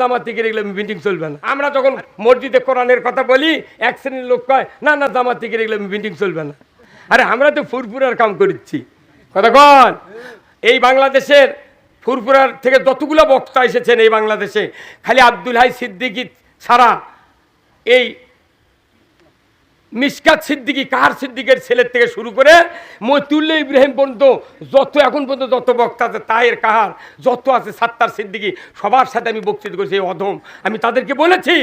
জামাতিকে এগুলো মিটিং চলবে না। আমরা যখন মসজিদে কোরআনের কথা বলি, এক শ্রেণির লোক কয়, না না, জামাত থেকে রেখলে মিটিং চলবে না। আরে, আমরা তো ফুরফুরার কাম করছি। কথা কন এই বাংলাদেশের ফুরফুরার থেকে যতগুলো বক্তা এসেছেন এই বাংলাদেশে, খালি আব্দুল হাই সিদ্দিকি ছাড়া এই মিসকাত সিদ্দিকি, কাহার সিদ্দিকের ছেলের থেকে শুরু করে মতুল্লা ইব্রাহিম পর্যন্ত যত, এখন পর্যন্ত যত বক্তা আছে তাহের কাহার, যত আছে, সাত্তার সিদ্দিকি, সবার সাথে আমি বক্তৃতা করেছি অধম। আমি তাদেরকে বলেছি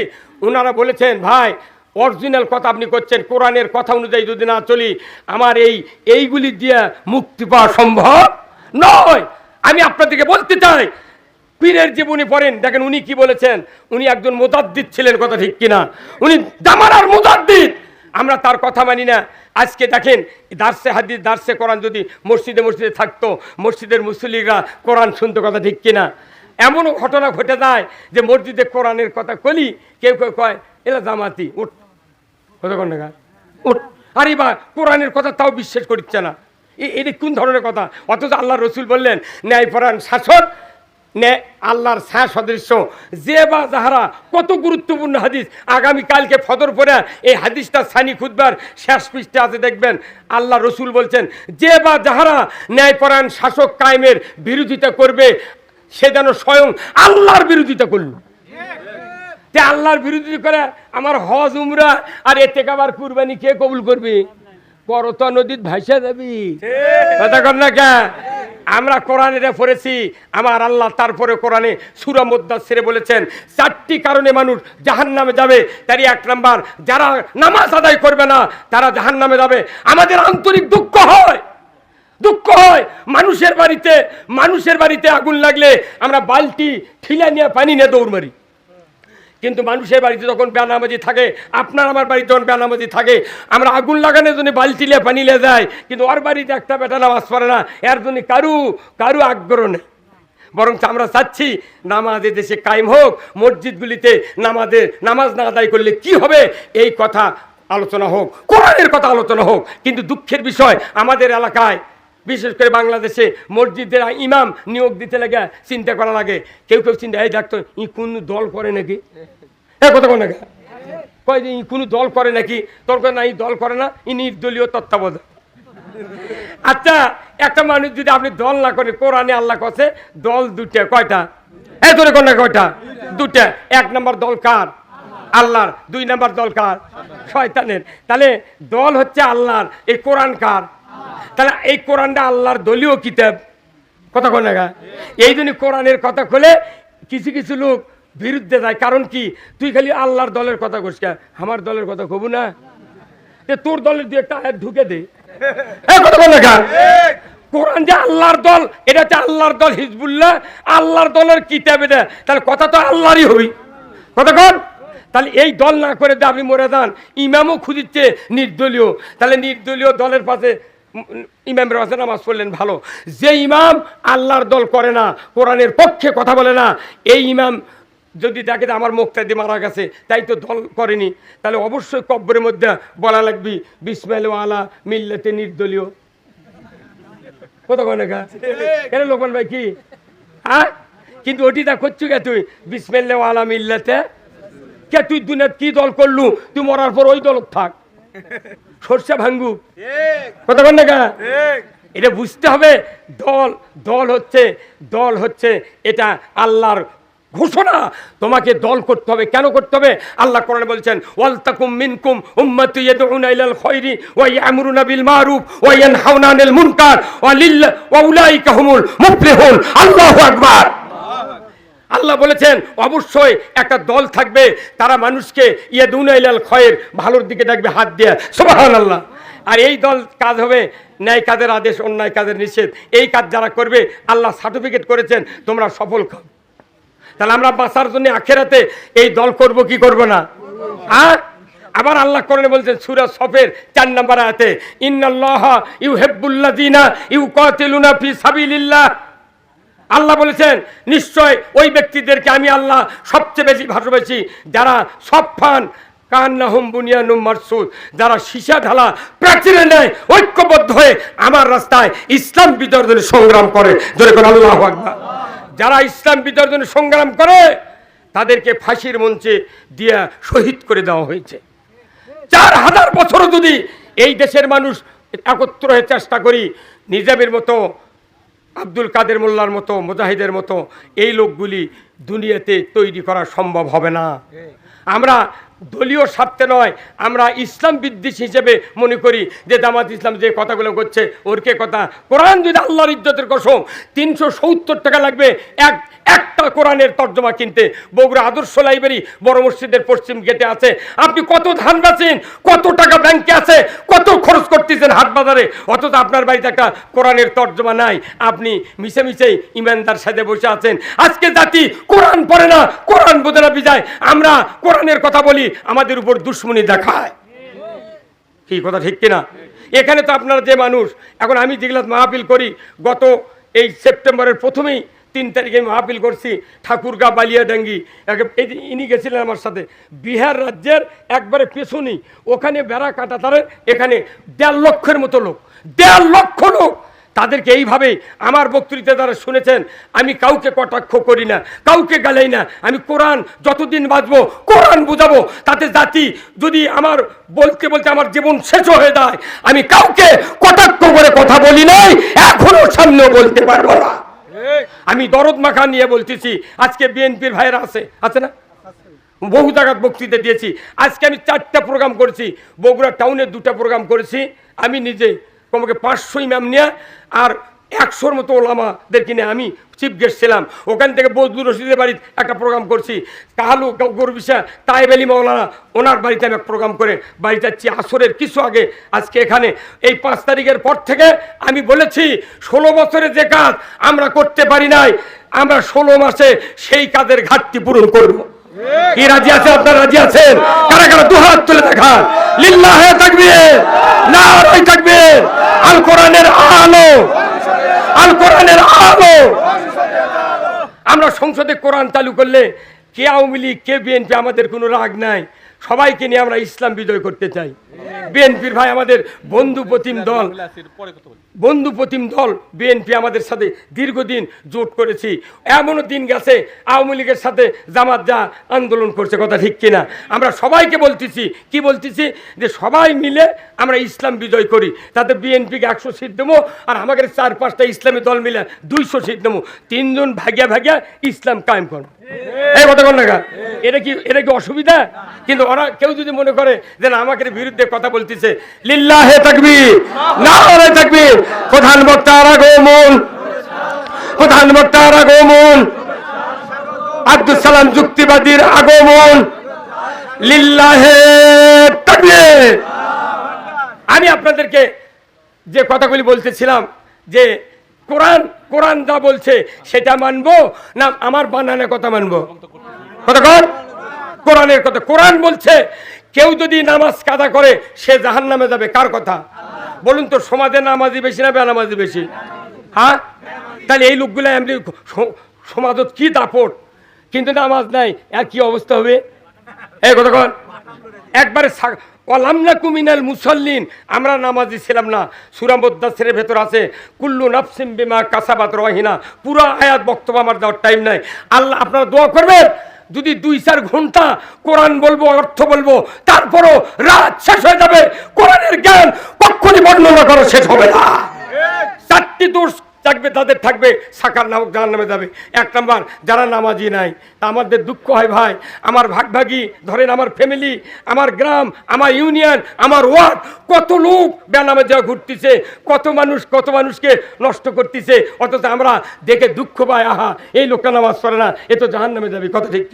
ওনারা বলেছেন, ভাই অরিজিনাল কথা আপনি করছেন, কোরআনের কথা অনুযায়ী যদি না চলি, আমার এই, এইগুলি দিয়ে মুক্তি পাওয়া সম্ভব নয়। আমি আপনাদেরকে বলতে চাই, পীরের জীবনী পড়েন, দেখেন উনি কি বলেছেন, উনি একজন মোদাদ্দিদ ছিলেন, কথা ঠিক কিনা? উনি দামারার মোদাদ্দিদ। আমরা তার কথা মানি না। আজকে দেখেন, দার্সে হাদিস, দার্সে কোরআন যদি মসজিদে মসজিদে থাকতো, মসজিদের মুসলিরা কোরআন শুনতে কথা ঠিক কিনা? এমনও ঘটনা ঘটে যায় যে মসজিদে কোরআনের কথা কলি, কেউ কেউ কয়, এলা জামাতি, উঠ। কতক্ষণ টাকা উঠ। আরে বা, কোরআনের কথা তাও বিশ্বাস করছে না। এটা কোন ধরনের কথা? অথচ আল্লাহ রসুল বললেন, ন্যায়পরায়ণ শাসন নে আল্লাহর ছায়া সদৃশ্য যে বা যাহারা কত গুরুত্বপূর্ণ হাদিস, আগামী কালকে ফদর পরে এই হাদিসটা সানি খুদবার শেষ পৃষ্ঠে আছে, দেখবেন আল্লাহ রসুল বলছেন, যে বা যাহারা ন্যায়পরায়ণ শাসক কায়েমের বিরোধিতা করবে, সে যেন স্বয়ং আল্লাহর বিরোধিতা করল। তে আল্লাহর বিরোধিতা করে আমার হজ, উমরা, আর এতে আবার কুরবানি কে কবুল করবি? করতা নদীত ভাইসা যাবি। কথা কর না কে? আমরা পড়েছি আমার আল্লাহ তারপরে কোরআনে সুরা মুদাসিরে বলেছেন চারটি কারণে মানুষ জাহান নামে যাবে। তারই এক নাম্বার যারা নামাজ আদায় করবে না তারা জাহান নামে যাবে। আমাদের আন্তরিক দুঃখ হয়। দুঃখ হয়। মানুষের বাড়িতে মানুষের বাড়িতে আগুন লাগলে আমরা বালতি ঠিলা নিয়ে পানি নিয়ে দৌড় মারি। কিন্তু মানুষের বাড়িতে যখন বেনামাজি থাকে, আপনার আমার বাড়িতে যখন বেনামাজি থাকে, আমরা আগুন লাগানোর জন্য বালতি লিয়ে পানি লিয়ে যায় কিন্তু ওর বাড়িতে একটা বেটা নামাজ পড়ে না, এর জন্য কারু কারু আগ্রহ নেই। বরং আমরা চাচ্ছি নামাজে দেশে কায়েম হোক, মসজিদগুলিতে নামাজের নামাজ না আদায় করলে কি হবে? এই কথা আলোচনা হোক, কোরআনের কথা আলোচনা হোক, কিন্তু দুঃখের বিষয়, আমাদের এলাকায়, বিশেষ করে বাংলাদেশে মসজিদের ইমাম নিয়োগ দিতে লাগে, চিন্তা করা লাগে। কেউ কেউ চিন্তা, এই ডাক্তার, ই কোন দল করে নাকি? হ্যাঁ কথা কোন? কয় যে কোনো দল করে নাকি? তোর না ই দল করে না ই নির্দলীয় তত্ত্বাবধান আচ্ছা একটা মানুষ যদি আপনি দল না করে, কোরআনে আল্লাহ কছে, দল দুটা কয়টা? এই তোরে কোন কয়টা? দুটা এক নম্বর দল কার? আল্লাহর। দুই নম্বর দল কার? শয়তানের। তাহলে দল হচ্ছে আল্লাহর। এই কোরআন কার? তাহলে এই কোরআনটা আল্লাহর দলীয় কিতাব। কথা কোন? এই জন্য কোরআনের কথা খুলে কিছু কিছু লোক বিরুদ্ধে যায়। কারণ কি? তুই খালি আল্লাহর দলের কথা কইস কে? আমার দলের কথা কবু না। তোর দলের দিয়ে একটা আয়াত ঢুকে দে। কোরআন যে আল্লাহর দল, এটা হচ্ছে আল্লাহর দল হিজবুল্লাহ। আল্লাহর দলের কিতাব এটা। তাহলে কথা তো আল্লাহরই হবি। কথা কন? তাহলে এই দল না করে দিয়ে আপনি মরে যান, ইমামও খুঁজিচ্ছে নির্দলীয়। তাহলে নির্দলীয় দলের পাশে ইমামের পাশে নামাজ পড়লেন ভালো। যে ইমাম আল্লাহর দল করে না, কোরআনের পক্ষে কথা বলে না, এই ইমাম যদি দেখে আমার মুক্তাদি মারা গেছে, তাই তো দল করেনি। তাহলে অবশ্যই কব্বরের মধ্যে বলা লাগবি, বিসমাইল আলা মিল্লাতে নির্দলীয়। কত কনে গা? কেন লোকমান ভাই, কি? হ্যাঁ? কিন্তু ওটি তা করছু কে তুই? বিসমাইল্লা আলা মিল্লাতে? কে তুই দুনিয়াত কি দল করলু? তুই মরার পর ওই দল থাক। সরষা ভাঙ্গু। কত কন না এটা বুঝতে হবে, দল দল হচ্ছে দল হচ্ছে এটা আল্লাহর ঘোষণা তোমাকে দল করতে হবে। কেন করতে হবে? আল্লাহ কোরআনে বলছেন ওয়াল তাকুম মিনকুম উম্মাতু ইয়াদউনা ইলাল খায়রি ওয়া ইয়ামুরুনা বিল মারুফ ওয়া ইয়ানহাউনা আনিল মুনকার ওয়া লিল্লা ওয়া উলাইকা হুমুল মুফলিহুন। আল্লাহু আকবার। আল্লাহ বলেছেন, অবশ্যই একটা দল থাকবে, তারা মানুষকে ইয়াদুনা ইলাল খয়ের ভালোর দিকে ডাকবে হাত দিয়ে। সুবহানাল্লাহ। আর এই দল কাজ হবে ন্যায় কাজের আদেশ, অন্যায় কাজের নিষেধ। এই কাজ যারা করবে, আল্লাহ সার্টিফিকেট করেছেন, তোমরা সফল তাহলে আমরা বাঁচার জন্য আখেরাতে এই দল করব, কি করব না? আর আবার আল্লাহ কোরআনে বলছেন, সূরা সফের চার নম্বর আয়াতে, ইন্নাল্লাহ ইউহিব্বুল্লাযিনা ইউকাতিলুনা ফি সাবিলিল্লাহ। আল্লাহ বলেছেন, নিশ্চয় ওই ব্যক্তিদেরকে আমি আল্লাহ সবচেয়ে বেশি ভালোবাসি, যারা সফান কান্নাহুম বুনিয়ানুম মারসুদ, যারা সীসা ঢালা প্রাচীরে নেয়, ঐক্যবদ্ধ হয়ে আমার রাস্তায় ইসলাম বিতর্জনে সংগ্রাম করে। জোরে করে আল্লাহ আকবার। যারা ইসলাম বিতর্জনে সংগ্রাম করে, তাদেরকে ফাঁসির মঞ্চে দিয়া শহীদ করে দেওয়া হয়েছে। চার হাজার বছরও যদি এই দেশের মানুষ একত্র হয়ে চেষ্টা করি, নিজামের মতো, আব্দুল কাদের মোল্লার মতো, মুজাহিদের মতো, এই লোকগুলি দুনিয়াতে তৈরি করা সম্ভব হবে না। আমরা দলীয় স্বার্থে নয়, আমরা ইসলাম বিদ্বেষ হিসেবে মনে করি যে জামাত ইসলাম যে কথাগুলো করছে ওর কে কথা। কোরআন যদি আল্লাহর ইজ্জতের কসম, তিনশো সত্তর টাকা লাগবে, এক একটা কোরআনের তর্জমা কিনতে বগুড়া আদর্শ লাইব্রেরি বড় মসজিদের পশ্চিম গেটে আছে। আপনি কত ধান বেচেন, কত টাকা ব্যাংকে আছে, কত খরচ করতেছেন হাট বাজারে, অথচ আপনার বাড়িতে একটা কোরআনের তর্জমা নাই। আপনি মিশে মিশেই ইমানদার সাথে বসে আছেন। আজকে জাতি কোরআন পড়ে না, কোরআন বোঝে না বিজায়। আমরা কোরআনের কথা বলি, আমাদের উপর দুশ্মনী দেখায়। কি কথা, ঠিক কিনা? এখানে তো আপনারা যে মানুষ, এখন আমি যেগুলো মাহফিল করি, গত এই সেপ্টেম্বরের প্রথমেই তিন তারিখে আমি আপিল করছি, ঠাকুরগা বালিয়াডাঙ্গি একে- ইনি গেছিলেন আমার সাথে। বিহার রাজ্যের একবারে পেছনেই ওখানে বেড়া কাটা তার এখানে দেড় লক্ষের মতো লোক, দেড় লক্ষ লোক। তাদেরকে এইভাবে আমার বক্তৃতা দ্বারা শুনেছেন, আমি কাউকে কটাক্ষ করি না, কাউকে গালাই না। আমি কোরআন যতদিন বাঁচবো, কোরআন বুঝাবো। তাতে জাতি যদি আমার বলতে বলতে আমার জীবন শেষ হয়ে যায়, আমি কাউকে কটাক্ষ করে কথা বলি নাই, এখনও সামনেও বলতে পারব না। আমি দরদ মাখা নিয়ে বলতেছি, আজকে বিএনপির ভাইরা আছে আছে না? বহু জায়গায় বক্তৃতা দিয়েছি। আজকে আমি চারটা প্রোগ্রাম করেছি, বগুড়া টাউনে দুটা প্রোগ্রাম করেছি। আমি নিজে কমকে পাঁচশো ইমাম নিয়ে, আর একশোর মতো ওলামাদের কিনে আমি চিফ গেস্ট ছিলাম। ওখান থেকে বজলুর রশিদের বাড়িতে একটা প্রোগ্রাম করছি। কাহালু গরবিশা তাইব আলী মৌলানা ওনার বাড়িতে আমি এক প্রোগ্রাম করে বাড়ি যাচ্ছি। আসরের কিছু আগে আজকে এখানে। এই পাঁচ তারিখের পর থেকে আমি বলেছি ষোলো বছরে যে কাজ আমরা করতে পারি নাই আমরা ষোলো মাসে সেই কাজের ঘাটতি পূরণ করব। কি রাজি আছে? আপনার রাজি আছেন? কারা কারা দু হাত তুলে দেখা দেখান। লিল্লাহে তাকবীর নারাই থাকবে আল কোরআনের আলো। আল কোরআনের আলো। আমরা সংসদে কোরআন চালু করলে কে আওয়ামী লীগ, কে বিএনপি, আমাদের কোনো রাগ নাই। সবাইকে নিয়ে আমরা ইসলাম বিজয় করতে চাই। বিএনপির ভাই আমাদের বন্ধু প্রতিম দল। বন্ধু প্রতিম দল বিএনপি আমাদের সাথে দীর্ঘদিন জোট করেছি। এমনও দিন গেছে আওয়ামী লীগের সাথে জামাত যা আন্দোলন করছে, কথা ঠিক কিনা? আমরা সবাইকে বলতেছি, কি বলতেছি? যে সবাই মিলে আমরা ইসলাম বিজয় করি। তাতে বিএনপিকে একশো সিট দেবো আর আমাদের চার পাঁচটা ইসলামী দল মিলে দুইশো সিট দেবো। তিনজন ভাগিয়া ভাগিয়া ইসলাম কায়েম করব। এই কথা বল না এটা কি এটা কি অসুবিধা? কিন্তু ওরা কেউ যদি মনে করে যে না, আমাকে বিরুদ্ধে কথা বলতেছে, লিল্লাহে থাকবি না থাকবি প্রধান বক্তার আগমন প্রধান বক্তার আগমন আব্দুল সালাম যুক্তিবাদীর আগমন, লিল্লাহে আমি আপনাদেরকে যে কথাগুলি বলতেছিলাম, যে কোরআন কোরআন যা বলছে সেটা মানবো না আমার বানানের কথা মানবো? কর। কোরআনের কথা। কোরআন বলছে, কেউ যদি নামাজ কাদা করে, সে জাহান নামে যাবে। কার কথা? বলুন তো, সমাজে নামাজি বেশি না বেনামাজি বেশি? হ্যাঁ? তাহলে এই লোকগুলো এমনি সমাজত কি দাপট? কিন্তু নামাজ নাই, আর কি অবস্থা হবে? এই কন একবারে ওয়ালামনা কুমিনাল মুসল্লিন আমরা নামাজি ছিলাম না। সুরামদ্দাসের ভেতর আছে কুল্লু নাফসিম বিমা কাসাবাত রহিনা। পুরো আয়াত বক্তব্য আমার দেওয়ার টাইম নাই। আল্লাহ আপনারা দোয়া করবেন যদি দুই চার ঘণ্টা কোরআন বলব অর্থ বলব তারপরও রাত শেষ হয়ে যাবে। কোরআনের জ্ঞান কখনই বর্ণনা করা শেষ হবে না। চারটি দোষ থাকবে, তাদের থাকবে সাকার নামক জাহান নামে যাবে। এক নাম্বার, যারা নামাজি নাই, আমাদের দুঃখ হয় ভাই, আমার ভাগভাগি, ধরেন আমার ফ্যামিলি আমার গ্রাম, আমার ইউনিয়ন আমার ওয়ার্ড কত লোক বেনামে যাওয়া ঘুরতেছে, কত মানুষ, কত মানুষকে নষ্ট করতেছে, অথচ আমরা দেখে দুঃখ পাই, আহা, এই লোকটা নামাজ পড়ে না, এ তো জাহান নামে যাবে, কথা ঠিক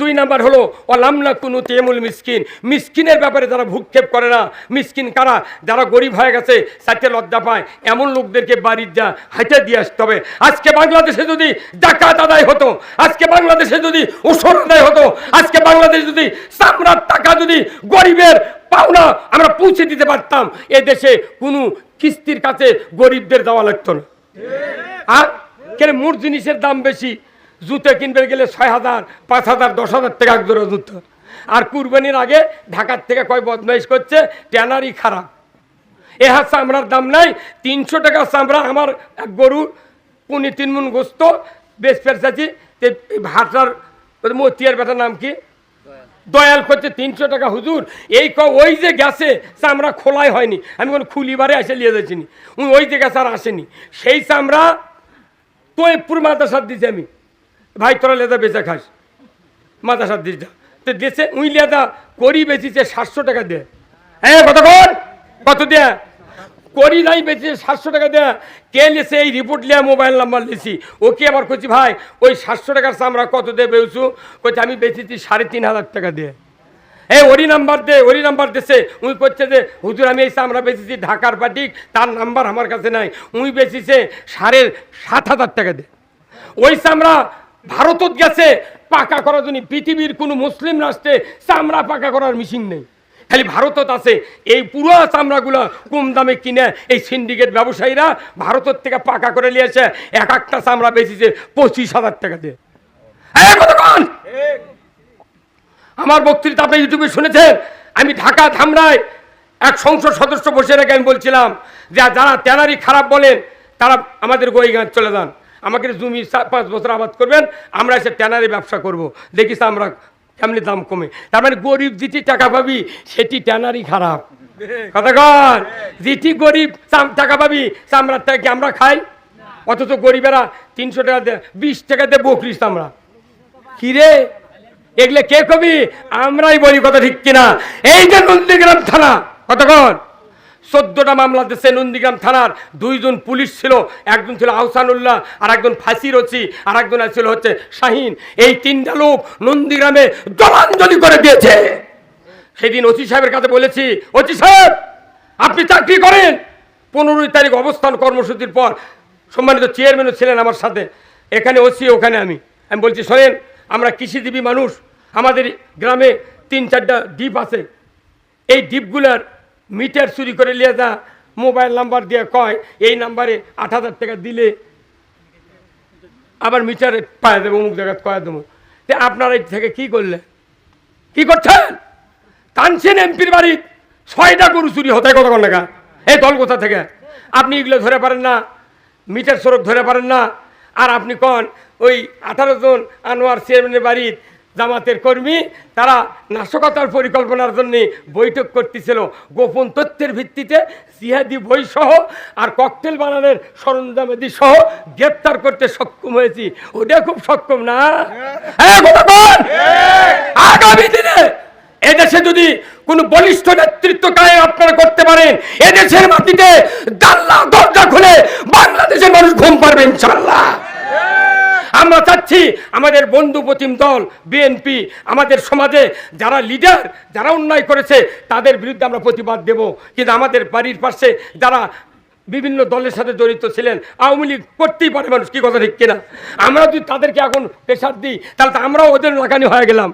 দুই নাম্বার হলো অলামনা কুনু তেমুল মিসকিন। মিসকিনের ব্যাপারে যারা ভূক্ষেপ করে না, মিসকিন কারা? যারা গরিব হয়ে গেছে সাথে লজ্জা পায়। এমন লোকদেরকে বাড়ির যা হাইতে দিয়ে আসতে হবে। আজকে বাংলাদেশে যদি ডাকাত আদায় হতো, আজকে বাংলাদেশে যদি ওসর আদায় হতো, আজকে বাংলাদেশে যদি চামড়ার টাকা যদি গরিবের পাওনা আমরা পৌঁছে দিতে পারতাম, এ দেশে কোনো কিস্তির কাছে গরিবদের দেওয়া লাগতো না। আর কেন মোট জিনিসের দাম বেশি? জুতো কিনবে গেলে ছয় হাজার, পাঁচ হাজার, দশ হাজার টাকা এক জুতো। আর কুরবানির আগে ঢাকার থেকে কয় বদমাইশ করছে ট্যানারি খারাপ। এ হাত চামড়ার দাম নাই, তিনশো টাকা চামড়া আমার এক গরু পুনি তিন মন গোস্ত, বেশ পেরেছি ভাটার মতিয়ার বেটার নাম কি? দয়াল করছে তিনশো টাকা, হুজুর। এই ক, ওই যে গেছে চামড়া খোলাই হয়নি, আমি কোনো খুলিবারে এসে নিয়ে যাচ্ছিনি উনি ওই যে গেছে আর আসেনি। সেই চামড়া তো তোয়পুর মাদ্রাসার দিছি আমি। ভাই, তোরা লেদা বেচা খাস। মাদ্রাসার দিস যা তো দেশে উই লেদা করি বেচিছে সাতশো টাকা দে। হ্যাঁ কত কর, কত দেয়া করি নাই বেঁচে সাতশো টাকা দেয়া কে লেছে এই রিপোর্ট লিয়া মোবাইল নাম্বার লিছি? ওকে আবার করছি ভাই, ওই সাতশো টাকার চামড়া কত দে বেউছু? কইছে, আমি বেচেছি সাড়ে তিন হাজার টাকা দিয়ে এই ওরি নাম্বার দে ওরি নাম্বার দেছে। উই করছে যে, হুজুর, আমি এই চামড়া বেচেছি ঢাকার পাটিক তার নাম্বার আমার কাছে নাই। উই বেচেছে সাড়ে সাত হাজার টাকা দে। ওই চামড়া ভারতত গেছে, পাকা করার জন্য পৃথিবীর কোনো মুসলিম রাষ্ট্রে চামড়া পাকা করার মেশিন নেই। খালি ভারতত আছে, এই পুরো চামড়াগুলো কম দামে কিনে এই সিন্ডিকেট ব্যবসায়ীরা ভারতের থেকে পাকা করে নিয়েছে এক একটা চামড়া বেচিছে পঁচিশ হাজার টাকা দিয়ে। আমার বক্তৃতা আপনি ইউটিউবে শুনেছেন? আমি ঢাকা ধামরায় এক সংসদ সদস্য বসে রেখে আমি বলছিলাম যে, যারা ট্যানারি খারাপ বলেন, তারা আমাদের গোয়গাঁ চলে যান। আমাকে জমি পাঁচ বছর আবাদ করবেন, আমরা এসে ট্যানারি ব্যবসা করব। দেখিস আমরা কেমনি দাম কমে। তার মানে গরিব যেটি টাকা পাবি, সেটি ট্যানারি খারাপ। কথা কর যেটি গরিব টাকা পাবি চামড়ার টাকা আমরা খাই? অথচ গরিবেরা তিনশো টাকা দে বিশ টাকা দিয়ে বকরিস আমরা। কিরে এগুলো কে কবি? আমরাই বলি কথা ঠিক কিনা। এই যে নন্দীগ্রাম থানা কতক্ষণ চোদ্দটা মামলা দিচ্ছে নন্দীগ্রাম থানার। দুইজন পুলিশ ছিল, একজন ছিল আহসানুল্লাহ আর একজন ফাঁসির ওসি আর একজন ছিল হচ্ছে শাহিন। এই তিনটা লোক নন্দীগ্রামে জলাঞ্জলি করে দিয়েছে। সেদিন ওসি সাহেবের কাছে বলেছি, ওসি সাহেব, আপনি চাকরি করেন? পনেরোই তারিখ অবস্থান কর্মসূচির পর সম্মানিত চেয়ারম্যানও ছিলেন আমার সাথে। এখানে ওসি, ওখানে আমি। আমি বলছি, শোনেন, আমরা কৃষিজীবী মানুষ, আমাদের গ্রামে তিন চারটা দ্বীপ আছে। এই দ্বীপগুলার মিটার চুরি করে নিয়ে যা, মোবাইল নাম্বার দিয়ে কয়, এই নাম্বারে আট হাজার টাকা দিলে আবার মিটারে পায়ে দেবো, অমুক জায়গায় কয়ে দেবো। তো আপনারা এই থেকে কি করলে? কি করছেন? টানছেন এমপির বাড়ি, ছয়টা গরু চুরি হতে কত টাকা এই দল কোথা থেকে? আপনি এগুলো ধরে পারেন না, মিটার সড়ক ধরে পারেন না। আর আপনি কন, ওই আঠারো জন আনোয়ার চেয়ারম্যানের বাড়ির জামাতের কর্মী, তারা নাশকতার পরিকল্পনার জন্য বৈঠক করতেছিল। গোপন তথ্যের ভিত্তিতে সিহাদি বই সহ আর ককটেল বানানোর সরঞ্জামাদি সহ গ্রেপ্তার করতে সক্ষম হয়েছি। ওটা খুব সক্ষম না? হ্যাঁ আগামী দিনে এদেশে যদি কোন বলিষ্ঠ নেতৃত্ব কায়ে আপনারা করতে পারেন, এদেশের মাটিতে জানলা দরজা খুলে বাংলাদেশের মানুষ ঘুম পারবে ইনশাল্লাহ আমরা চাচ্ছি আমাদের বন্ধু প্রতিম দল, বিএনপি, আমাদের সমাজে যারা লিডার যারা অন্যায় করেছে, তাদের বিরুদ্ধে আমরা প্রতিবাদ দেব। কিন্তু আমাদের বাড়ির পাশে যারা বিভিন্ন দলের সাথে জড়িত ছিলেন, আওয়ামী লীগ করতেই পারে মানুষ, কি কথা ঠিক কিনা? আমরা যদি তাদেরকে এখন প্রেশার দিই, তাহলে তো আমরাও ওদের লাগানি হয়ে গেলাম।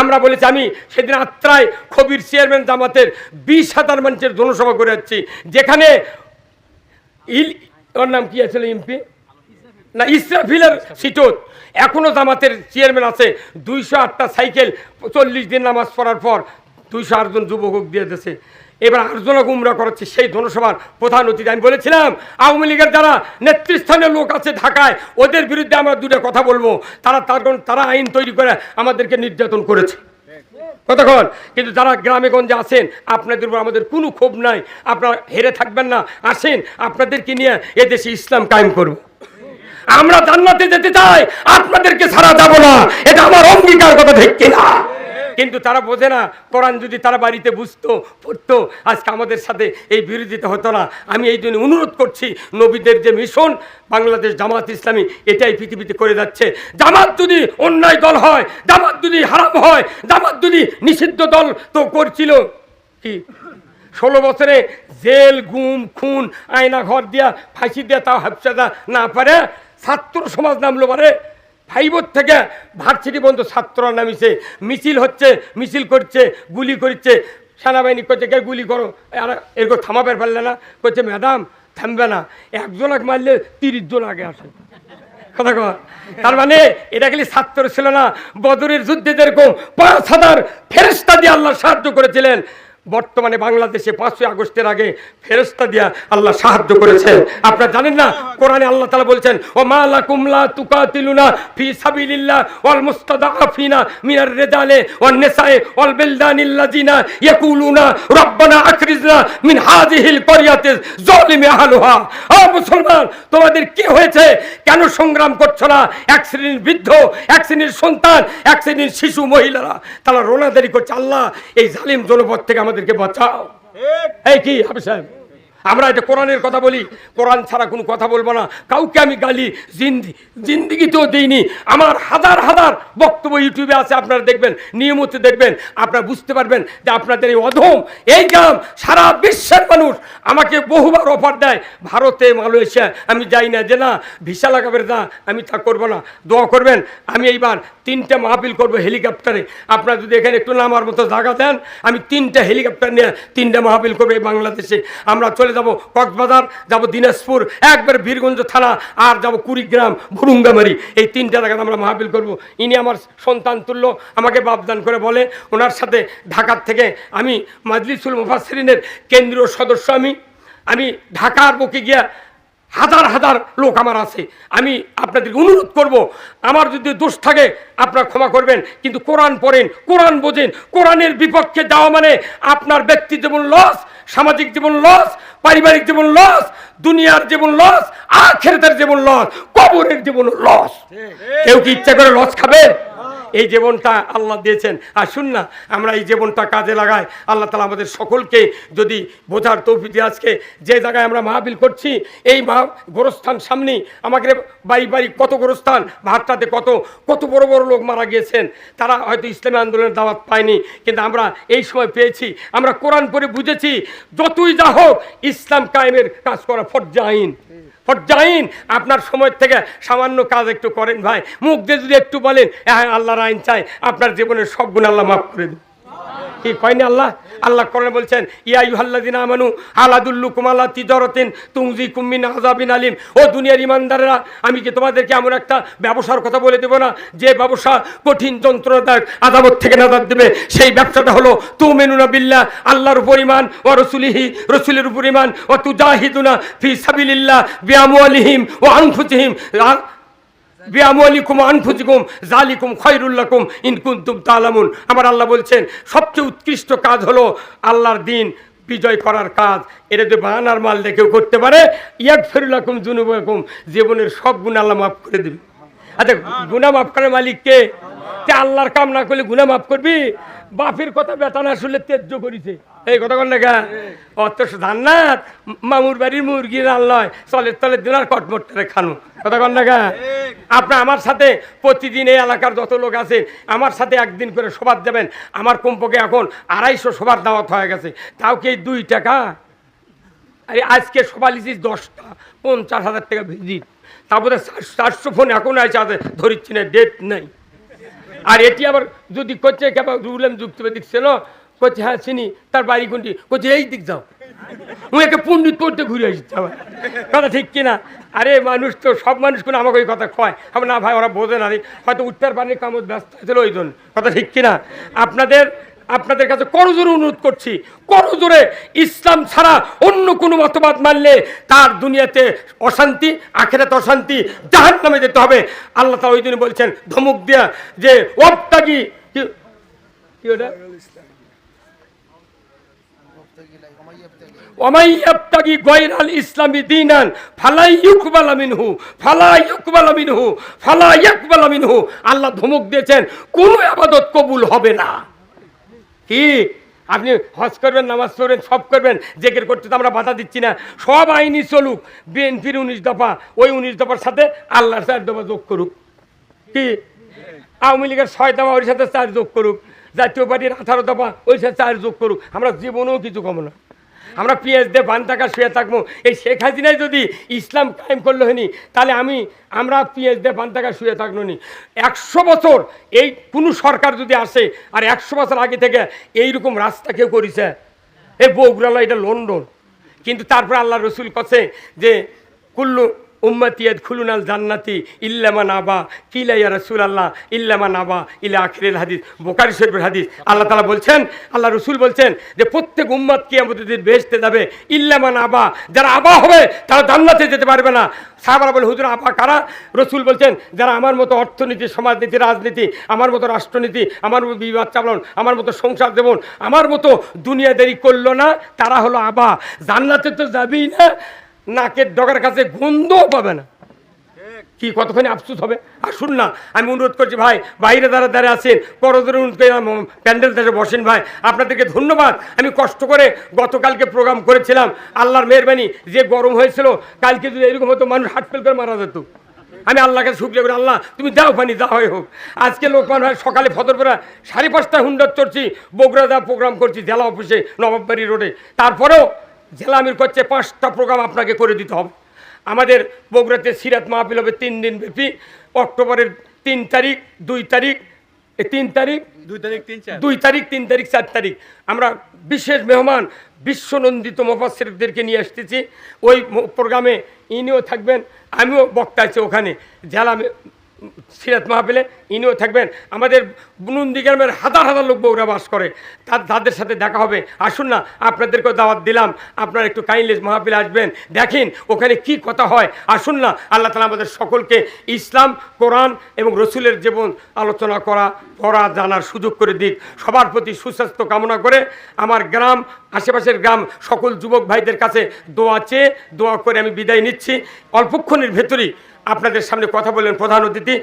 আমরা বলেছি, আমি সেদিন আত্রায় খবির চেয়ারম্যান জামাতের বিশ হাজার মানুষের জনসভা করে যাচ্ছি, যেখানে ইল ওর নাম কি আছিল, এমপি? না ইসরাফিলের সিটত। এখনও জামাতের চেয়ারম্যান আছে, দুইশো আটটা সাইকেল, চল্লিশ দিন নামাজ পড়ার পর দুইশো আটজন যুবক দিয়ে দিয়েছে। এবার আটজনক উমরা করাচ্ছে সেই জনসভার প্রধান অতিথি। আমি বলেছিলাম, আওয়ামী লীগের যারা নেতৃস্থানীয় লোক আছে ঢাকায়, ওদের বিরুদ্ধে আমরা দুটো কথা বলব। তারা তার তারা আইন তৈরি করে আমাদেরকে নির্যাতন করেছে। কতক্ষণ কিন্তু যারা গ্রামে গঞ্জে আছেন, আপনাদের উপর আমাদের কোনো ক্ষোভ নাই। আপনারা হেরে থাকবেন না। আসেন, আপনাদেরকে নিয়ে এদেশে ইসলাম কায়েম করব। আমরা জান্নাতে যেতে চাই, আপনাদেরকে ছাড়া যাব না। এটা আমার অঙ্গীকার কথা, ঠিক কিনা? কিন্তু তারা বোঝে না, কোরআন যদি তারা বাড়িতে বুঝতো, পড়তো, আজকে আমাদের সাথে এই বিরোধিতা হতো না। আমি এই জন্য অনুরোধ করছি, নবীদের যে মিশন, বাংলাদেশ জামাত ইসলামী, এটাই পৃথিবীতে করে যাচ্ছে। জামাত যদি অন্যায় দল হয়, জামাত যদি হারাম হয়, জামাত যদি নিষিদ্ধ দল তো করছিল কি? ষোলো বছরে জেল, গুম, খুন আয়না ঘর দিয়া, ফাঁসি দিয়া তাও হাফসাদা না পারে ছাত্র সমাজ নামলো পারে ফাইবর থেকে ভার্সিটি পর্যন্ত ছাত্ররা নামিছে। মিছিল হচ্ছে, মিছিল করছে, গুলি করছে সেনাবাহিনী করছে কে গুলি করো? আর এরকম থামাবে পারলে না। করছে ম্যাডাম, থামবে না। একজনক মারলে তিরিশ জন আগে আসে। কথা কর তার মানে এটা খালি ছাত্র ছিল না। বদরের যুদ্ধে যেরকম পাঁচ হাজার ফেরেস্তা দিয়ে আল্লাহ সাহায্য করেছিলেন। বর্তমানে বাংলাদেশে পাঁচই আগস্টের আগে ফেরস্তা দিয়া আল্লাহ সাহায্য করেছেন। আপনারা জানেন না? কোরআনে আল্লাহ তালা বলছেন ও মালা কুমলা তুকাতিলুনা ফি সাবিলিল্লাহ ওয়াল মুস্তাদাফিনা মিনার রেজালে ওয়ান নিসায়ে ওয়াল বিলদানিল্লাযিনা ইয়াকুলুনা রব্বানা আখরিজনা মিন হাযিহিল ক্বরিয়াতিজ যালিমি আহলুহা। ও মুসলমান, তোমাদের কি হয়েছে? কেন সংগ্রাম করছ না? এক শ্রেণির বৃদ্ধ, এক শ্রেণির সন্তান, এক শ্রেণির শিশু, মহিলারা। তারা রোনাদারি করছে, আল্লাহ, এই জালিম জনপদ থেকে আমাদেরকে বাঁচাও। এই কি হাফিজ সাহেব? আমরা এটা কোরআনের কথা বলি। কোরআন ছাড়া কোনো কথা বলব না। কাউকে আমি গালি, জিন্দি জিন্দিগিতেও দিইনি। আমার হাজার হাজার বক্তব্য ইউটিউবে আছে, আপনারা দেখবেন, নিয়মিত দেখবেন, আপনারা বুঝতে পারবেন যে আপনাদের এই অধম, এই গ্রাম, সারা বিশ্বের মানুষ আমাকে বহুবার অফার দেয়, ভারতে, মালয়েশিয়া, আমি যাই না, যে না, ভিসা লাগাবে না, আমি তা করব না। দোয়া করবেন, আমি এইবার তিনটা মাহফিল করব হেলিকপ্টারে। আপনারা যদি এখানে একটু নামার মতো জায়গা দেন, আমি তিনটা হেলিকপ্টার নিয়ে তিনটা মাহফিল করব এই বাংলাদেশে। আমরা চলে যাব কক্সবাজার, যাব দিনাজপুর, একবার বীরগঞ্জ থানা, আর যাব কুড়িগ্রাম, ভুরুঙ্গামারি। এই তিনটা জায়গাতে আমরা মাহফিল করব। ইনি আমার সন্তান তুল্য, আমাকে বাবদান করে বলে, ওনার সাথে ঢাকার থেকে আমি মাজলিসুল মুফাসরিনের কেন্দ্রীয় সদস্য আমি। আমি ঢাকার বুকে গিয়া হাজার হাজার লোক আমার আছে। আমি আপনাদের অনুরোধ করব আমার যদি দোষ থাকে আপনারা ক্ষমা করবেন কিন্তু কোরআন পড়েন কোরআন বোঝেন কোরআনের বিপক্ষে যাওয়া মানে আপনার ব্যক্তি জীবন লস সামাজিক জীবন লস পারিবারিক জীবন লস দুনিয়ার জীবন লস আখেরতের জীবন লস কবরের জীবন লস কেউ কি ইচ্ছা করে লস খাবে? এই জীবনটা আল্লাহ দিয়েছেন। আর শুন না, আমরা এই জীবনটা কাজে লাগাই। আল্লাহ তালা আমাদের সকলকে যদি বোঝার তৌফিক আজকে যে জায়গায় আমরা মাহবিল করছি, এই মা গোরস্থান সামনেই আমাকে বাড়ি বাড়ি কত গোরস্থান ভাতটাতে কত কত বড় বড় লোক মারা গিয়েছেন। তারা হয়তো ইসলামী আন্দোলনের দাওয়াত পায়নি, কিন্তু আমরা এই সময় পেয়েছি। আমরা কোরআন পরে বুঝেছি, যতই যা হোক, ইসলাম কায়েমের কাজ করা ফরজাইন। ফরজাইন, আপনার সময় থেকে সামান্য কাজ একটু করেন ভাই। মুখ দিয়ে যদি একটু বলেন হ্যাঁ আল্লাহর আইন চাই, আপনার জীবনের সব গুণ আল্লাহ মাফ করে দিন। কি কয়নি আল্লাহ? আল্লাহ করে বলছেন, ইয়া ইউহাল্লাদিন আমানু আলাদুল্লু কুমালা তিজরতিন তুংজি কুম্মিন আজাবিন আলিম। ও দুনিয়ার ইমানদারেরা, আমি কি তোমাদেরকে এমন একটা ব্যবসার কথা বলে দেবো না? যে ব্যবসা কঠিন যন্ত্রণাদায়ক আদাবত থেকে নাজাদ দেবে, সেই ব্যবসাটা হলো তু মেনুনা বিল্লাহ, আল্লাহর উপর ইমান ও রসুলিহি, রসুলের উপর ইমান ও তু জাহিদুনা ফি সাবিলিল্লাহ বিয়ামু আলিহিম ও আনফুসিহিম। বিয়ামলিকুম আনফুজিকুম জালিকুম খয়রুল্লাকুম ইনকুন্তুম তালামুন। আমার আল্লাহ বলছেন, সবচেয়ে উৎকৃষ্ট কাজ হলো আল্লাহর দিন বিজয় করার কাজ। এটা যদি বাহানার মাল দেখেও করতে পারে ইয়াক ফেরুলাকুম জুনুবাকুম জীবনের সব গুণ আল্লাহ মাফ করে দেবে। আচ্ছা গুণা মাফ করার মালিক কে? তে আল্লাহর কাম না করলে গুণা মাফ করবি? বাপের কথা বেটা না শুনলে তেজ্য করিছে। এই কথা কন দেখা অত জান্নাত মামুর বাড়ির মুরগি রান্নয় চলের তলে দিনার কটমট্টারে খানো। কথা কন দেখা আপনার আমার সাথে প্রতিদিন এই এলাকার যত লোক আছে আমার সাথে একদিন করে সবার যাবেন আমার কমপক্ষে এখন আড়াইশো সবার দাওয়াত হয়ে গেছে। তাও কি দুই টাকা? আরে আজকে সবাই লিছিস দশটা, পঞ্চাশ হাজার টাকা ভিজিট। তারপরে চারশো ফোন এখন আছে ধরিচ্ছি না ডেট নাই। আর এটি আবার যদি করছে কেবা রুলেম যুক্ত দিচ্ছে না করছে হ্যাঁ চিনি তার বাড়ি কোনটি? করছে এই দিক যাও। একে পণ্ডিত পড়তে ঘুরে আসছে আমার কথা ঠিক কিনা আরে মানুষ তো, সব মানুষ কোনো আমাকে ওই কথা কয়। আমার না ভাই, ওরা বোঝে না হয়তো উত্তর পানির কামত ব্যস্ত হয়েছিল ওই জন্য। কথা ঠিক কিনা আপনাদের আপনাদের কাছে করজোরে অনুরোধ করছি করজোরে ইসলাম ছাড়া অন্য কোনো মতবাদ মানলে তার দুনিয়াতে অশান্তি, আখেরাতে অশান্তি জাহান নামে যেতে হবে। আল্লাহ তালা ওই জন্য বলছেন, ধমক দিয়া যে ওয়াবতাগি, কি ওটা? ইউকবালা মিনহু মিনহু। আল্লাহ ধমক দিয়েছেন, কোনো আবাদত কবুল হবে না। কি? আপনি হজ করবেন, নামাজ পড়বেন, সব করবেন, জেকের করতে তো আমরা বাধা দিচ্ছি না। সব আইনি চলুক। বিএনপির উনিশ দফা, ওই উনিশ দফার সাথে আল্লাহর চার দফা যোগ করুক। কি? আওয়ামী লীগের ছয় দফা, ওর সাথে চার যোগ করুক। জাতীয় পার্টির আঠারো দফা ওই সাথে চার যোগ করুক। আমরা জীবনেও কিছু কম না। আমরা পিএস দিয়ে বান থাকা শুয়ে থাকব। এই শেখ হাসিনায় যদি ইসলাম কায়েম করল হয়নি, তাহলে আমি, আমরা পিএস দিয়ে বান থাকা শুয়ে থাকল নি। একশো বছর এই কোনো সরকার যদি আসে, আর একশো বছর আগে থেকে এইরকম রাস্তা কেউ করেছে। এ বগুড়ালা এটা লন্ডন। কিন্তু তারপরে আল্লাহ রসুল কছে যে কুল্লু উম্মাতিয়াদ খুলুনাল জান্নাতি ইল্লামা নাবা কিলা ইয়া রসুল আল্লাহ ইল্লামা নাবা ইলা আখিরের হাদিস বোকারি শরীফের হাদিস। আল্লাহ তালা বলছেন, আল্লাহ রসুল বলছেন যে প্রত্যেক উম্মাদ কি আমাদের দিন বেহেস্তে যাবে। ইল্লামা নাবা যারা আবা হবে, তারা জান্নাতে যেতে পারবে না। সাহাবারা বলে হুজুর, আবা কারা? রসুল বলছেন, যারা আমার মতো অর্থনীতি, সমাজনীতি, রাজনীতি, আমার মতো রাষ্ট্রনীতি, আমার মতো বিবাদ চালন, আমার মতো সংসার দেবন, আমার মতো দুনিয়াদারি করল না, তারা হলো আবা। জান্নাতে তো যাবেই না। নাকের ডগার কাছে গন্ধও পাবে না। কি কতখানি আফসুস হবে? আসুন না আমি অনুরোধ করছি ভাই বাইরে দ্বারা দাঁড়িয়ে আছেন করজোরে অনুরোধ করে প্যান্ডেল থেকে বসেন ভাই আপনাদেরকে ধন্যবাদ। আমি কষ্ট করে গতকালকে প্রোগ্রাম করেছিলাম আল্লাহর মেহরবানি যে গরম হয়েছিল কালকে যদি এরকম হতো মানুষ হাট ফেল করে মারা যেত। আমি আল্লাহকে শুক্রিয়া করি আল্লাহ তুমি দাও পানি যা হয় হোক। আজকে লোক মানুষ সকালে ফতরপুরা সাড়ে পাঁচটা হুন্ডার চড়ছি বগুড়া যা প্রোগ্রাম করছি জেলা অফিসে নবাববাড়ি রোডে। তারপরেও জেলা আমির করছে পাঁচটা প্রোগ্রাম আপনাকে করে দিতে হবে। আমাদের বগুড়াতে সিরাত মাহফিল হবে তিন দিন ব্যাপী। অক্টোবরের তিন তারিখ দুই তারিখ তিন তারিখ? দুই তারিখ তিন দুই তারিখ তিন তারিখ চার তারিখ। আমরা বিশেষ মেহমান বিশ্বনন্দিত মোফাসিরদেরকে নিয়ে আসতেছি। ওই প্রোগ্রামে ইনিও থাকবেন আমিও বক্তা আছি ওখানে। জেলা সিরাত মাহফিলে ইনিও থাকবেন। আমাদের নন্দী গ্রামের হাজার হাজার লোক বউরা বাস করে। তাদের সাথে দেখা হবে। আসুন না, আপনাদেরকেও দাওয়াত দিলাম। আপনারা একটু কাইন্ডলেস মাহফিলে আসবেন। দেখেন ওখানে কি কথা হয়। আসুন না, আল্লাহ তালা আমাদের সকলকে ইসলাম, কোরআন এবং রসুলের জীবন আলোচনা করা, পড়া, জানার সুযোগ করে দিক। সবার প্রতি সুস্বাস্থ্য কামনা করে আমার গ্রাম, আশেপাশের গ্রাম সকল যুবক ভাইদের কাছে দোয়া চেয়ে দোয়া করে আমি বিদায় নিচ্ছি। অল্পক্ষণের ভেতরেই আপনাদের সামনে কথা বললেন প্রধান অতিথি।